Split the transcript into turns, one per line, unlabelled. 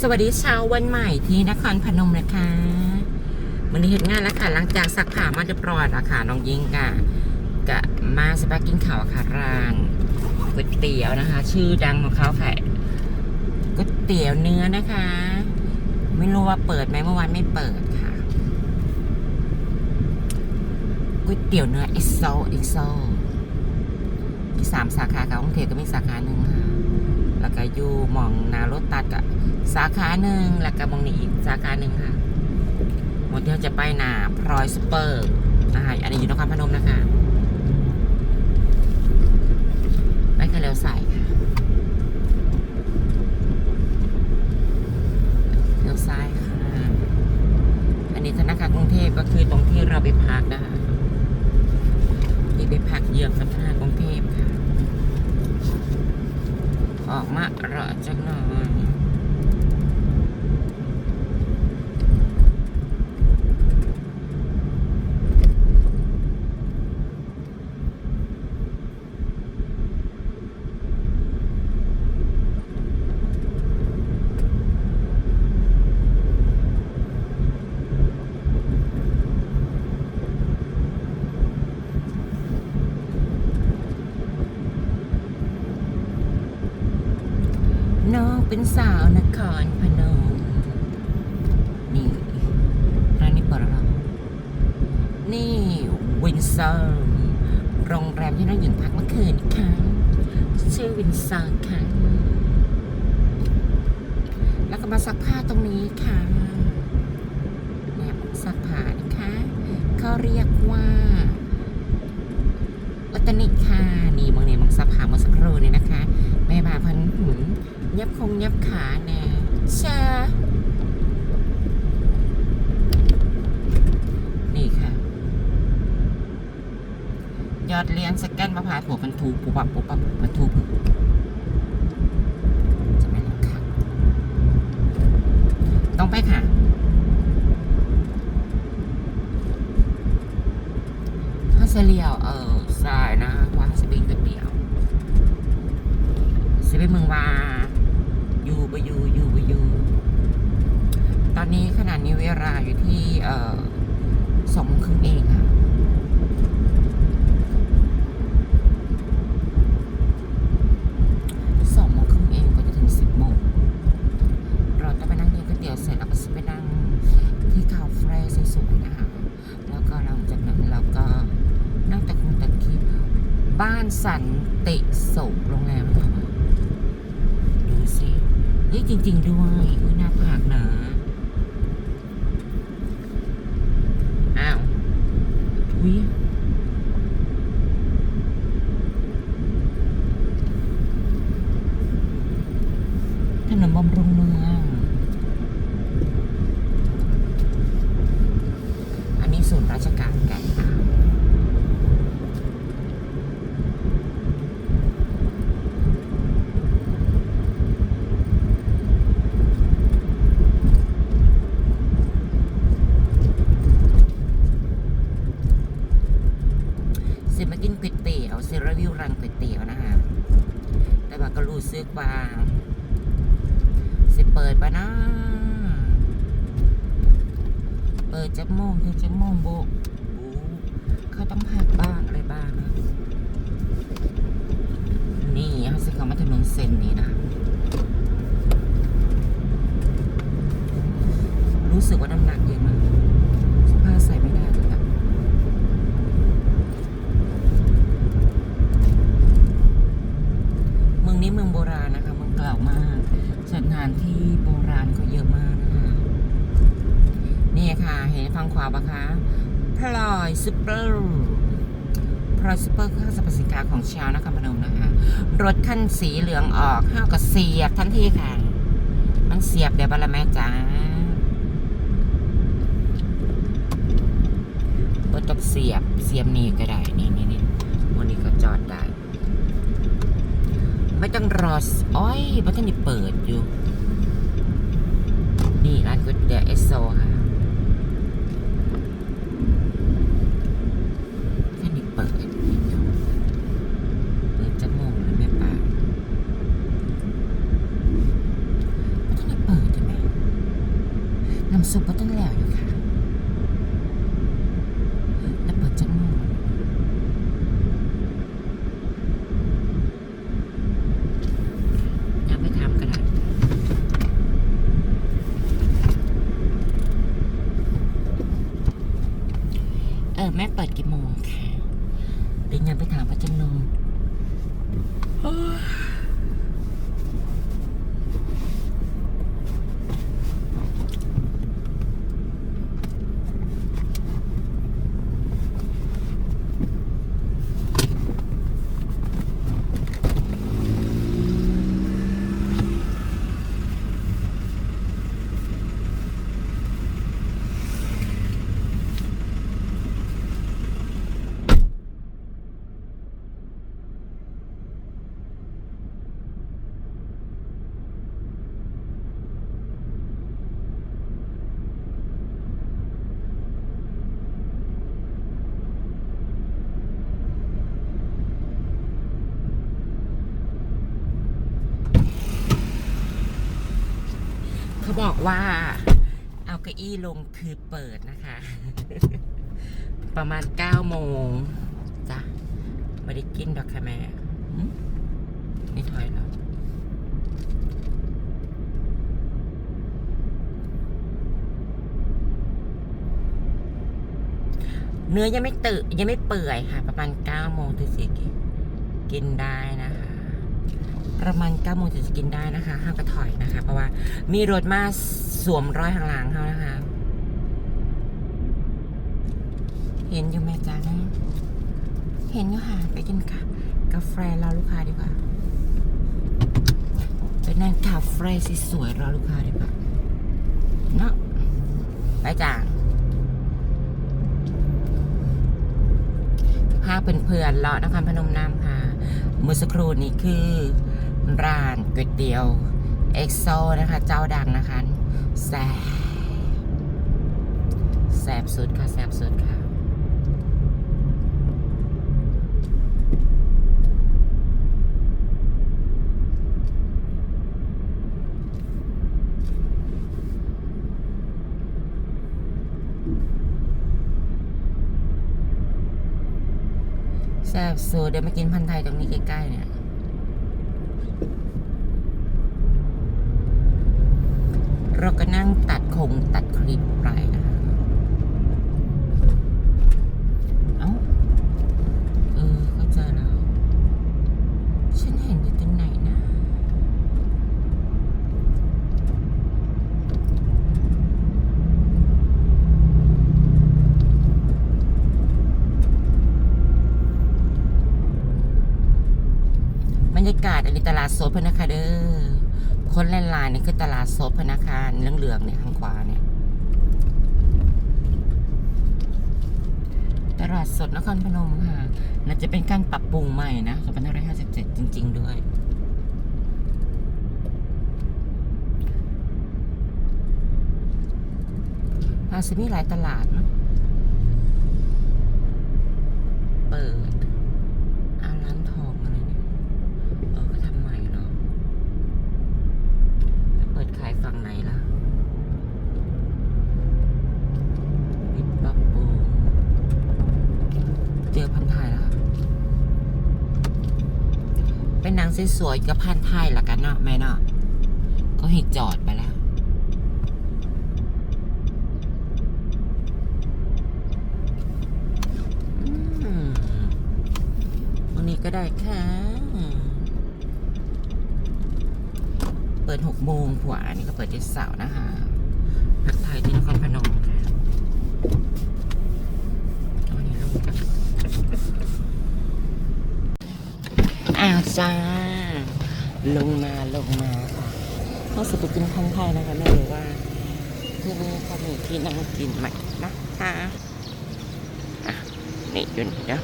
สวัสดีเช้าวันใหม่ที่นครพนมนะคะวันนี้เห็นงานแล้วค่ะหลังจากสักผ้ามาเรียบร้อยแล้วค่ะน้องยิงกะกะมาสปากินข่าวค่ะร้านก๋วยเตี๋ยวนะคะ ชื่อดังของเขาค่ะก๋วยเตี๋ยวเนื้อนะคะ ไม่รู้ว่าเปิดไหมเมื่อวานไม่เปิดค่ะก๋วยเตี๋ยวเนื้อเอสโซเอสโซมีสามสาขาค่ะกรุงเทพก็มีสาขาหนึ่งค่ะ แล้วก็อยู่มองนารถตัดกับสาขาหนึ่งแล้วก็มองนี้อีกสาขาหนึ่งค่ะหมดที่เราจะไปหนาพรอยซูเปอร์นะคะอันนี้อยู่นครพนมนะคะไปกันเร็วใส่ค่ะเลี้ยวซ้ายค่ะ อันนี้ธนาคารกรุงเทพก็คือตรงที่เราไปพักนะคะที่ไปพักเยือกกับธนาคารกรุงเทพค่ะ ออก มาเรอจักหน่อย น้องเป็นสา วนพนมนี่ร้านนี้เปิดแล้วหรอนี่วินเซอร์โรงแรมที่น้องหญิงพักเมื่อคืนค่ะชื่อวินเซอร์ค่ะ แล้วก็มาซักผ้าตรงนี้ค่ะเนี่ยซักผ้านะคะเขาเรียกว่าวัตนิค่ะนี่บางเนี่ยบางซักผ้าเมื่อสักครู่นี่นะคะแม่บาพันหุนยับคงยับขาแน่ ชานี่ค่ะ ยอดเลี้ยงสแกนมาพร้าวถั่วพันทูปุบปับปุบปับพันทูปุบจะไม่ลงค่ะต้องไปค่ะถ้าเฉลียวเออสายนะว่าจะเป็นก๋วยเตี๋ยวสิไปเมืองวาอยู่ไปอยู่อยู่ไปอยู่ ต อนนี้ขนาดนี้เวลาอยู่ที่สองโมงครึ่งเองค่ะสองโมงครึ่งเองก็จะถึงสิบโมงเราต้องไปนั่งกินก๋วยเตี๋ยวเสร็จแล้วก็จะไปนั่งที่คาเฟ่สวยๆนะคะแล้วก็หลังจากนั้นเราก็นั่งตะคุงตะคิดบ้านสันติสุขโรงแรมดูสิเฮ้ยจริง ๆ ด้วยอุ้ยหน้าผากหนาอ้าวุ้ยถนนบำรุงเมือง อันนี้ศูนย์ราชการกันค่ะสิมากินก๋ วเซรวิวร้านก๋วยเตี๋ยวนะคะแต่ว่าก็รู้ซึกว่าสิเปิดปะนะเปิดจะโมงถึงจะโมงโบบูเขาต้องพักบ้างอะไรบ้างนะนี่เขาสิเขามาถนนเส้นนี้นะ รู้สึกว่าน้ำหนักเยอะมากเสื้อผ้าใส่ไม่ได้เลยอะเมืองนี้เมืองโบราณนะคะ เมืองเก่ามากสถานที่โบราณก็เยอะมากนะคะ นี่ค่ะ เห็นฟัง ขวาปะคะพลอยซูเปอร์พลอยซูเปอร์คือห้างสรรพสินค้าของชาวนครพนมนะคะ รถคันสีเหลืองออกห้าวก็เสียบทันทีค่ะ มันเสียบเดี๋ยวบาละแม่จ้าบ่ต้องเสียบเสียบนี่ก็ได้นี่นี่นี่วันนี้ก็จอดได้ ไม่ต้องรออ้อยเพราะท่านนี่เปิดอยู่ นี่ร้านก๋วยเตี๋ยวเอสโซค่ะ เปิดเปิดจะมงหรือไม่ป่ามันต้องเปิดใช่ไหมน้ำซุปก็ต้องแล้วอยู่ บอกว่า เอาเก้าอี้ลงคือเปิดนะคะ ประมาณเก้าโมงจ้ะไม่ได้กินดอกค่ะแม่นี่ถอยแล้วเนื้อยังไม่ตือยังไม่เปื่อยค่ะ ประมาณเก้าโมงถึงสิกินได้นะคะ ประมาณเก้าโมงจะกินได้นะคะห้ามกระถอยนะคะ เพราะว่ามีรถมาสวมร้อยข้างหลังเขานะคะ เห็นอยู่ไหมจ๊ะนะเห็นอยู่ค่ะ ไปกินค่ะ กาแฟรอลูกค้าดีกว่าไปนั่งคาเฟ่สวยๆรอลูกค้าดีกว่าเนาะไปจ้าพาเพื่อนๆเลาะนครพนมน้ำค่ะเมื่อสักครู่นี้คือ ร้านก๋วยเตี๋ยวเอ็กโซนะคะ เจ้าดังนะคะแซ่บแซ่บสุดค่ะแซ่บสุดค่ะแซ่บสุดเดี๋ยวมากินพันไทยตรงนี้ใกล้ๆเนี่ย เราก็นั่งตัดคงตัดคลิปไปนะคะ เอ้า เออ เข้าใจแล้ว ฉันเห็นอยู่ตรงไหนนะ บรรยากาศอันนี้ตลา ดสดพนะคะเด้อคนลายนี่คือตลาดสดพนะคะเหลืองๆเนี่ยข้างขวาเนี่ยตลาดสดนครพนมค่ะน่าจะเป็นการปรับปรุงใหม่นะ2557 จริง ๆ ด้วย ภาษีมีหลายตลาดเนอะเปิดอาร้านทองอะไรเนี่ย เออก็ทำใหม่เหรอจะเปิดขายฝั่งไหนล่ะปิดปรับปรุงเจอพันท้ายแล้วค่ะ เป็นหนังสวยๆกับพันท้ายละกันเนาะแม่เนาะก็ให้จอดไปแล้วอืมวันนี้ก็ได้ค่ะ เปิดหกโมงผัวอันนี้ก็เปิดเจ็ดเสาร์นะคะพักไทยที่นครพนมค่ะเอาอันนี้ลงกันอ้าวจ้า ลงมาลงมาค่ะเขาสุดกินพันไทยนะคะไม่รู้ว่าที่นี่เขามีที่นั่งกินไหมนะคะอะนี่ยืนเดี๋ยว